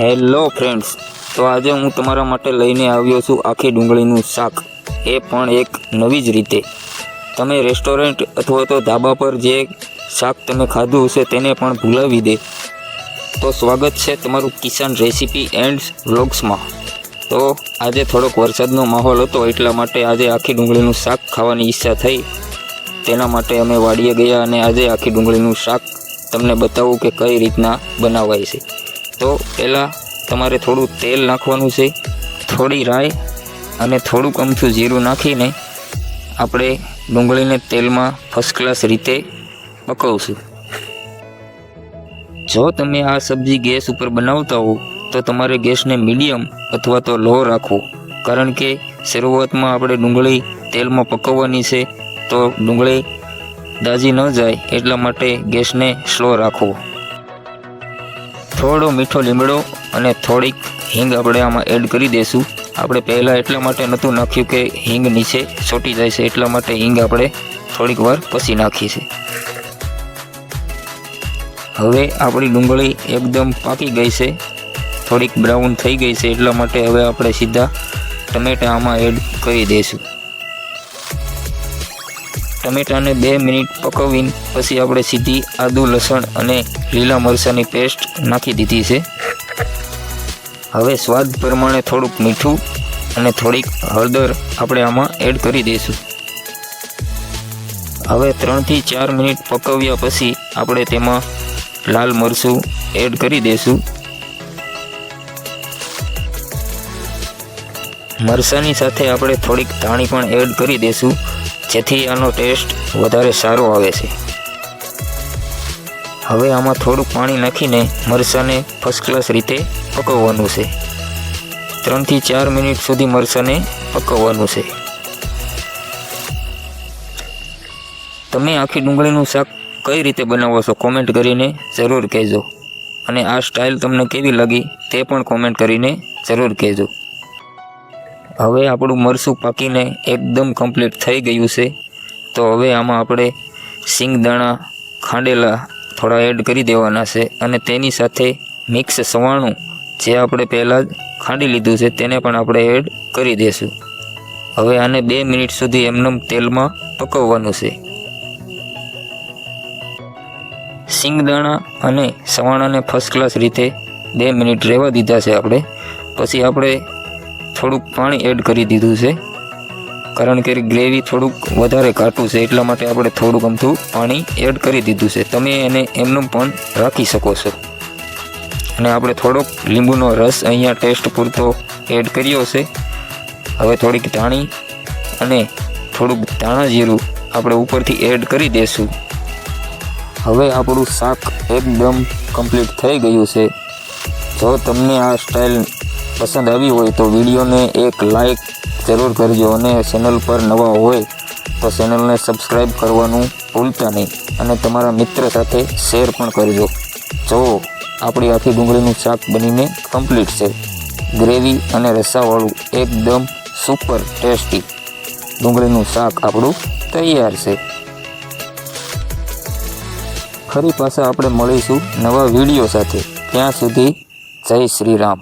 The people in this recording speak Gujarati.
હેલો ફ્રેન્ડ્સ તો આજે હું તમારા માટે લઈને આવ્યો છું આખી ડુંગળીનું શાક. એ પણ એક નવી જ રીતે. તમે રેસ્ટોરન્ટ અથવા તો ધાબા પર જે શાક તમે ખાધું હશે તેને પણ ભૂલાવી દે. તો સ્વાગત છે તમારું કિસાન રેસીપી એન્ડ વ્લોગ્સમાં. તો આજે થોડોક વરસાદનો માહોલ હતો, એટલા માટે આજે આખી ડુંગળીનું શાક ખાવાની ઈચ્છા થઈ. તેના માટે અમે વાડીએ ગયા અને આજે આખી ડુંગળીનું શાક તમને બતાવું કે કઈ રીતના બનાવાય છે. તો પહેલાં તમારે થોડું તેલ નાખવાનું છે, થોડી રાઈ અને થોડુંક અમથું જીરું નાખીને આપણે ડુંગળીને તેલમાં ફર્સ્ટ ક્લાસ રીતે પકવશું. જો તમે આ સબ્જી ગેસ ઉપર બનાવતા હો, તો તમારે ગેસને મીડિયમ અથવા તો લો રાખવો. કારણ કે શરૂઆતમાં આપણે ડુંગળી તેલમાં પકવવાની છે, તો ડુંગળી દાજી ન જાય એટલા માટે ગેસને સ્લો રાખવો. થોડો મીઠો લીમડો અને થોડીક હિંગ આપણે આમાં એડ કરી દઈશું આપણે પહેલાં એટલા માટે નહોતું નાખ્યું કે હિંગ નીચે ચોટી જાય છે, એટલા માટે હિંગ આપણે થોડીક વાર પછી નાખી છે હવે આપણી ડુંગળી એકદમ પાકી ગઈ છે. થોડીક બ્રાઉન થઈ ગઈ છે, એટલા માટે હવે આપણે સીધા ટમેટા આમાં એડ કરી દઈશું ટમેટાને બે મિનિટ પકવીને પછી આપણે સીધી આદુ, લસણ અને લીલા મરચાંની પેસ્ટ નાખી દીધી છે. હવે સ્વાદ પ્રમાણે થોડુંક મીઠું અને થોડીક હળદર આપણે આમાં એડ કરી દઈશું. હવે ત્રણથી ચાર મિનિટ પકવ્યા પછી આપણે તેમાં લાલ મરચું એડ કરી દઈશું. મરચાંની સાથે આપણે થોડીક ધાણી પણ એડ કરી દઈશું જેથી આનો ટેસ્ટ વધારે સારો આવે છે. હવે આમાં થોડુંક પાણી નાખીને મરસાને ફર્સ્ટ ક્લાસ રીતે પકવવાનું છે. ત્રણથી ચાર મિનિટ સુધી મરસાને પકવવાનું છે. તમે આખી ડુંગળીનું શાક કઈ રીતે બનાવો છો કોમેન્ટ કરીને જરૂર કહેજો. અને આ સ્ટાઇલ તમને કેવી લાગી તે પણ કોમેન્ટ કરીને જરૂર કહેજો. હવે આપણું મરસું પાકીને એકદમ કમ્પ્લીટ થઈ ગયું છે. તો હવે આમાં આપણે સિંગદાણા ખાંડેલા થોડા એડ કરી દેવાના છે અને તેની સાથે મિક્સ સવાણું જે આપણે પહેલાં જ ખાંડી લીધું છે તેને પણ આપણે એડ કરી દઈશું હવે આને બે મિનિટ સુધી એમનેમ તેલમાં પકવવાનું છે. સિંગદાણા અને સવાણાને ફર્સ્ટ ક્લાસ રીતે બે મિનિટ રહેવા દીધા છે આપણે. પછી આપણે થોડુંક પાણી એડ કરી દીધું છે. કારણ કે ગ્રેવી થોડુંક વધારે ઘાટું છે, એટલા માટે આપણે થોડુંક અમથું પાણી એડ કરી દીધું છે. તમે એને એમનું પણ રાખી શકો છો. અને આપણે થોડોક લીંબુનો રસ અહીંયા ટેસ્ટ પૂરતો એડ કર્યો છે. હવે થોડીક ધાણી અને થોડુંક ધાણા જીરું આપણે ઉપરથી એડ કરી દઈશું હવે આપણું શાક એકદમ કમ્પ્લીટ થઈ ગયું છે. જો તમને આ સ્ટાઇલ પસંદ આવી હોય તો વિડીયોને એક લાઈક જરૂર કરજો અને ચેનલ પર નવા હોય તો ચેનલને સબસ્ક્રાઈબ કરવાનું ભૂલતા નહીં અને તમારા મિત્ર સાથે શેર પણ કરજો. જો આપણી આખી ડુંગળીનું શાક બનીને કમ્પ્લીટ છે. ગ્રેવી અને રસાવાળું એકદમ સુપર ટેસ્ટી ડુંગળીનું શાક આપણું તૈયાર છે. ફરી પાછા આપણે મળીશું નવા વીડિયો સાથે. ત્યાં સુધી જય શ્રી રામ.